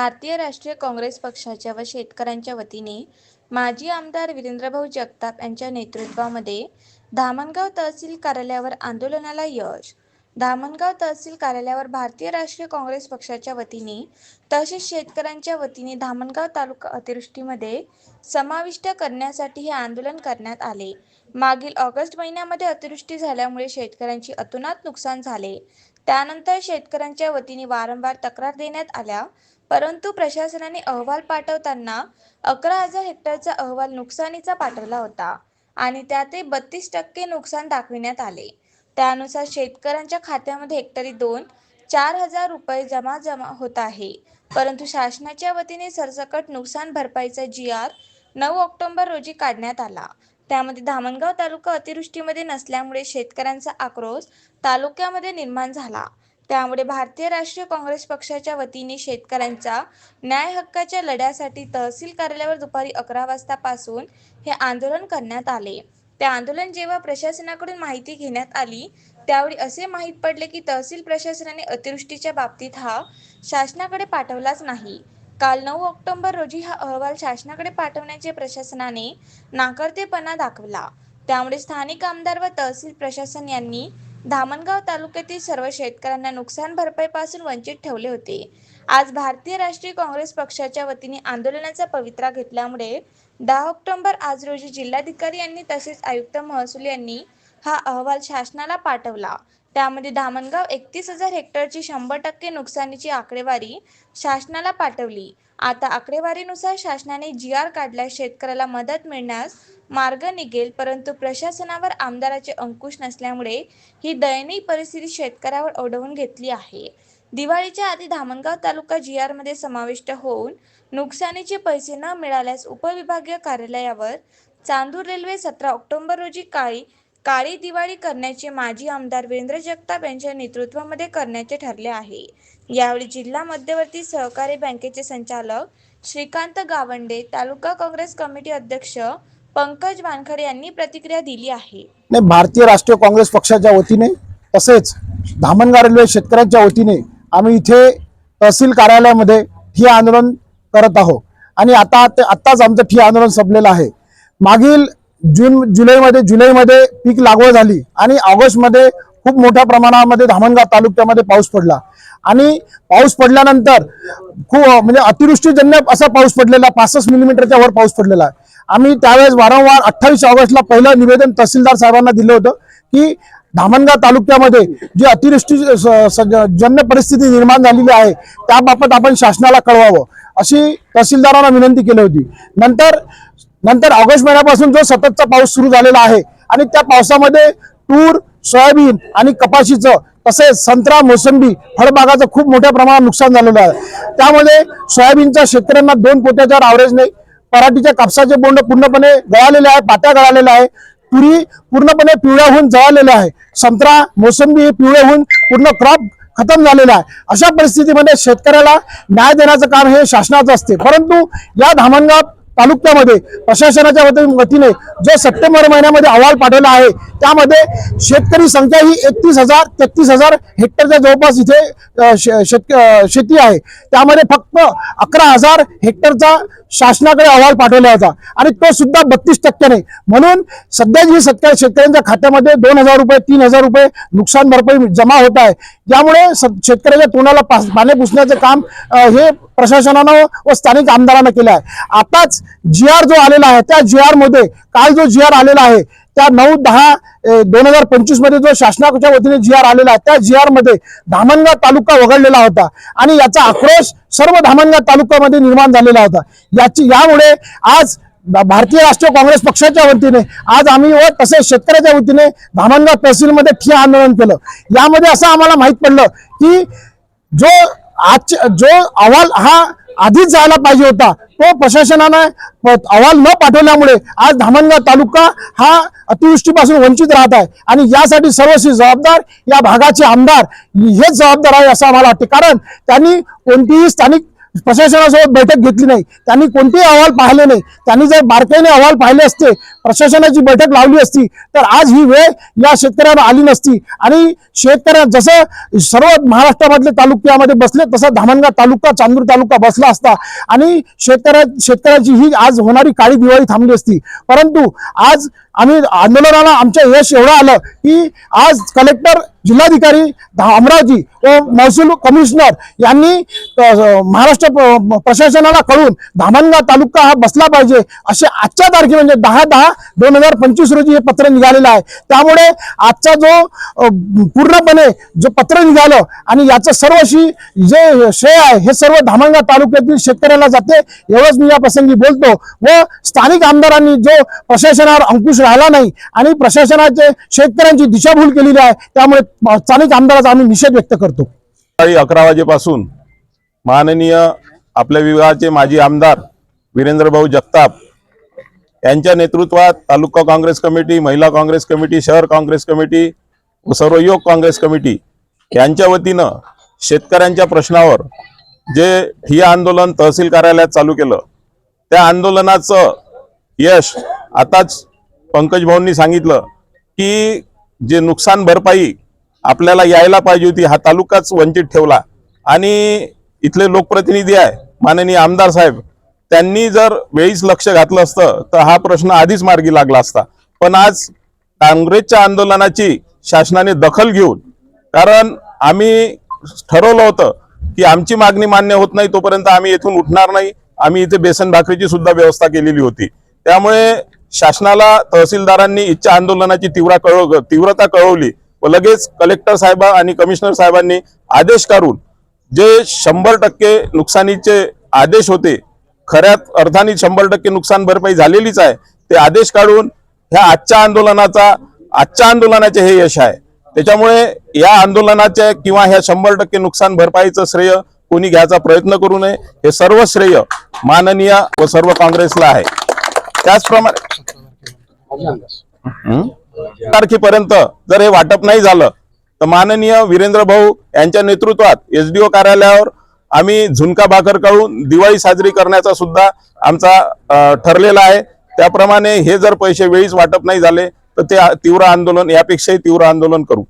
भारतीय राष्ट्रीय काँग्रेस पक्षाच्या व शेतकऱ्यांच्या वतीने माजी आमदार वीरेंद्रभाऊ जगताप यांच्या नेतृत्वामध्ये धामणगाव तहसील कार्यालयावर आंदोलनाला यश. धामणगाव तहसील कार्यालयावर भारतीय राष्ट्रीय काँग्रेस पक्षाच्या वतीने तसेच शेतकऱ्यांच्या वतीने धामणगाव तालुका अतिवृष्टीमध्ये समाविष्ट करण्यासाठी हे आंदोलन करण्यात आले. मागील ऑगस्ट महिन्यामध्ये अतिवृष्टी झाल्यामुळे शेतकऱ्यांची अतोनात नुकसान झाले. त्यानंतर शेतकऱ्यांच्या वतीने वारंवार तक्रार देण्यात आल्या. परंतु प्रशासनाने अहवाल पाठवताना अकरा हजार हेक्टरचा अहवाल नुकसानीचा पाठवला होता आणि त्यातही बत्तीस टक्के नुकसान दाखविण्यात आले. त्यानुसार शेतकऱ्यांच्या खात्यामध्ये हेक्टरी दोन चार हजार रुपये जमा जमा होत आहे. परंतु शासनाच्या वतीने सरसकट नुकसान भरपाईचा जी आर नऊ ऑक्टोबर रोजी काढण्यात आला. त्यामध्ये धामणगाव तालुका अतिवृष्टीमध्ये नसल्यामुळे शेतकऱ्यांचा आक्रोश तालुक्यामध्ये निर्माण झाला. त्यामुळे भारतीय राष्ट्रीय काँग्रेस पक्षाच्या वतीने शेतकऱ्यांच्या न्याय हक्काच्या लढ्यासाठी तहसील कार्यालयावर दुपारी अकरा वाजतापासून हे आंदोलन करण्यात आले. ते आंदोलन जेव्हा प्रशासनाकडून माहिती घेण्यात आली त्यावेळी असे माहीत पडले की तहसील प्रशासनाने अतिवृष्टीच्या बाबतीत हा शासनाकडे पाठवलाच नाही. काल नऊ ऑक्टोबर रोजी हा अहवाल शासनाकडे पाठवण्याचे प्रशासनाने नाकर्तेपणा दाखवला. त्यामुळे स्थानिक आमदार व तहसील प्रशासन यांनी धामणगाव तालुक्यातील सर्व शेतकऱ्यांना नुकसान भरपाईपासून वंचित ठेवले होते. आज भारतीय राष्ट्रीय काँग्रेस पक्षाच्या वतीने आंदोलनाचा पवित्रा घेतल्यामुळे दहा ऑक्टोबर आज रोजी जिल्हाधिकारी यांनी तसेच आयुक्त महसूल यांनी हा अहवाल शासनाला पाठवला. त्यामध्ये धामणगाव एकतीस हजार हेक्टरची शंभर टक्के नुकसानीची आकडेवारी शासनाला पाठवली. आता आकडेवारीनुसार शासनाने जी आर काढल्यास शेतकऱ्याला मदत मिळण्यास मार्ग निघेल परंतु प्रशासनावर आमदाराचे अंकुश नसल्यामुळे ही दयनीय परिस्थिती शेतकऱ्यावर ओढवून घेतली आहे. दिवाळीच्या आधी धामणगाव तालुका जी आरमध्ये समाविष्ट होऊन नुकसानीचे पैसे न मिळाल्यास उपविभागीय कार्यालयावर चांदूर रेल्वे सतरा ऑक्टोबर रोजी काळी काळी दिवाळी करण्याचे माजी आमदार वीरेंद्र जगताप यांच्या नेतृत्वामध्ये करण्याचे ठरले आहे. यावेळी जिल्हा मध्यवर्ती सहकारी बँकेचे संचालक श्रीकांत गावंडे तालुका काँग्रेस कमिटी अध्यक्ष पंकज वानखडे यांनी प्रतिक्रिया दिली आहे. नाही भारतीय राष्ट्रीय काँग्रेस पक्षाच्या वतीने तसेच धामणगाव रेल्वे शेतकऱ्यांच्या वतीने आम्ही इथे तहसील कार्यालयामध्ये ठिय्या आंदोलन करत आहोत. आणि आता आत्ताच आमचं ठिय्या आंदोलन संपलेलं आहे. मागील जून जुलैमध्ये जुलैमध्ये पीक लागवड झाली आणि ऑगस्टमध्ये खूप मोठ्या प्रमाणामध्ये धामणगाव तालुक्यामध्ये पाऊस पडला. आणि पाऊस पडल्यानंतर खूप म्हणजे अतिवृष्टीजन्य असा पाऊस पडलेला पासष्ट मिलीमीटरच्या वर पाऊस पडलेला. आहे आम्ही त्यावेळेस वारंवार अठ्ठावीस ऑगस्टला पहिलं निवेदन तहसीलदार साहेबांना दिलं होतं की धामणगाव तालुक्यामध्ये जी अतिवृष्टी स- जन्य परिस्थिती निर्माण झालेली आहे त्याबाबत आपण शासनाला कळवावं अशी तहसीलदारांना विनंती केली होती. नंतर नंतर ऑगस्ट महिन्यापासून जो सततचा पाऊस सुरू झालेला आहे आणि त्या पावसामध्ये तूर सोयाबीन आणि कपाशीचं तसेच संत्रा मोसंबी फळबागाचं खूप मोठ्या प्रमाणात नुकसान झालेलं आहे. त्यामध्ये सोयाबीनच्या शेतकऱ्यांना दोन पोत्याच्या आवरेज नाही पराठीच्या कापसाचे बोंड पूर्णपणे गळालेले आहे पाट्या गळालेल्या आहे तुरी पूर्णपणे पिवळ्या होऊन जळालेल्या आहे संत्रा मोसंबी हे पिवळे होऊन पूर्ण क्रॉप खतम झालेला आहे. अशा परिस्थितीमध्ये शेतकऱ्याला न्याय देण्याचं काम हे शासनाचं असते. परंतु या धामणगाव तालुक्यामध्ये प्रशासनाच्या वती- वतीने जो सप्टेंबर महिन्यामध्ये अहवाल पाठवला आहे त्यामध्ये शेतकरी संख्या ही एकतीस हजार तेहतीस हजार हेक्टरच्या जवळपास इथे शे- शेत शेती आहे. त्यामध्ये फक्त अकरा हजार हेक्टरचा शासनाकडे अहवाल पाठवला होता आणि तो सुद्धा बत्तीस टक्क्याने. म्हणून सध्या जी सत्या शेतकऱ्यांच्या खात्यामध्ये दोन हजार रुपये तीन हजार रुपये नुकसान भरपाई जमा होत आहे. ज्यामुळे स- शेतकऱ्याच्या तोंडाला पाणी पुसण्याचं काम हे प्रशासनानं व स्थानिक आमदारानं केलं आहे. आताच जी आर जो आलेला आहे त्या जी आरमध्ये काल जो जी आर आलेला आहे त्या नऊ दहा दोन हजार पंचवीसमध्ये जो शासनाच्या वतीने जी आर आलेला आहे त्या जी आरमध्ये धामणगाव तालुका वगळलेला होता. आणि याचा आक्रोश सर्व धामणगाव तालुक्यामध्ये निर्माण झालेला होता. याची यामुळे आज भारतीय राष्ट्रीय काँग्रेस पक्षाच्या वतीने आज आम्ही व तसेच शेतकऱ्याच्या वतीने धामणगाव तहसीलमध्ये ठिया आंदोलन केलं. यामध्ये असं आम्हाला माहीत पडलं की जो आज जो अहवाल हा आधीच जायला पाहिजे होता. तो प्रशासनानं अहवाल न पाठवल्यामुळे आज धामणगाव तालुका हा अतिवृष्टीपासून वंचित राहत आहे. आणि यासाठी सर्वस्वी जबाबदार या भागाचे आमदार हेच जबाबदार आहे असं आम्हाला वाटते. कारण त्यांनी कोणतीही स्थानिक प्रशासनासोबत बैठक घेतली नाही. त्यांनी कोणतेही अहवाल पाहिले नाही. त्यांनी जर बारकाईने अहवाल पाहिले असते प्रशासनाची बैठक लावली असती तर आज ही वेळ या शेतकऱ्यांना आली नसती. आणि शेतकऱ्या जसं सर्व महाराष्ट्रामधले तालुक्यामध्ये बसले तसा धामणगाव तालुका चांदूर तालुका बसला असता. आणि शेतकऱ्या शेतकऱ्याची ही आज होणारी काळी दिवाळी थांबली असती. परंतु आज आम्ही आंदोलनाला आमचं यश एवढं आलं की आज कलेक्टर जिल्हाधिकारी धा- अमरावती व महसूल कमिशनर यांनी महाराष्ट्र प्रशासनाला कळून धामणगाव तालुका हा बसला पाहिजे असे आजच्या तारखे म्हणजे दहा दहा दोन हजार पंचवीस रोजी हे पत्र निघालेलं आहे. त्यामुळे आजचा जो पूर्णपणे जो पत्र निघालं आणि याचं सर्वशी जे श्रेय आहे हे सर्व धामणगाव तालुक्यातील शेतकऱ्याला जाते एवढंच मी या प्रसंगी बोलतो. व स्थानिक आमदारांनी जो प्रशासनावर अंकुश राहिला नाही आणि प्रशासनाचे शेतकऱ्यांची दिशाभूल केलेली आहे त्यामुळे चालूच आमदाराचा आम्ही निषेध व्यक्त करतो. सकाळी अकरा वाजेपासून माननीय आपल्या विभागाचे माजी आमदार वीरेंद्रभाऊ जगताप यांच्या नेतृत्वात तालुका काँग्रेस कमिटी महिला काँग्रेस कमिटी शहर काँग्रेस कमिटी व सर्व युवक काँग्रेस कमिटी यांच्या वतीनं शेतकऱ्यांच्या प्रश्नावर जे ठिय आंदोलन तहसील कार्यालयात चालू केलं त्या आंदोलनाचं यश आताच पंकज भाऊंनी सांगितलं की जे नुकसान भरपाई आपल्याला यायला पाहिजे होती. हा तालुकाच वंचित ठेवला. आणि इथले लोकप्रतिनिधी आहे माननीय आमदार साहेब त्यांनी जर वेळीच लक्ष घातलं असतं तर हा प्रश्न आधीच मार्गी लागला असता. पण आज काँग्रेसच्या आंदोलनाची शासनाने दखल घेऊन कारण आम्ही ठरवलं होतं की आमची मागणी मान्य होत नाही तोपर्यंत आम्ही येथून उठणार नाही. आम्ही इथे बेसन भाकरीची सुद्धा व्यवस्था केलेली होती. त्यामुळे शासनाला तहसीलदारांनी इच्छा आंदोलनाची तीव्र कळव तीव्रता कळवली. व लगेच कलेक्टर साहेबा आणि कमिशनर साहेबांनी आदेश काढून जे शंभर टक्के नुकसानीचे आदेश होते खऱ्यात अर्थाने शंभर टक्के नुकसान भरपाई झालेलीच आहे ते आदेश काढून ह्या आजच्या आंदोलनाचा आजच्या आंदोलनाचे हे यश आहे. त्याच्यामुळे या आंदोलनाचे किंवा ह्या शंभर टक्के नुकसान भरपाईचं श्रेय कोणी घ्यायचा प्रयत्न करू नये हे सर्व श्रेय माननीय व सर्व काँग्रेसला आहे. त्याचप्रमाणे तारखेपर्यंत जर हे वाटप नाही झालं तर माननीय वीरेंद्र भाऊ यांच्या नेतृत्वात एसडीओ कार्यालयावर आम्ही झुणका भाकर करून दिवाळी साजरी करण्याचा सुद्धा आमचा ठरलेला आहे. त्याप्रमाणे हे जर पैसे वेळीच वाटप नाही झाले तर ते तीव्र आंदोलन यापेक्षाही तीव्र आंदोलन करू.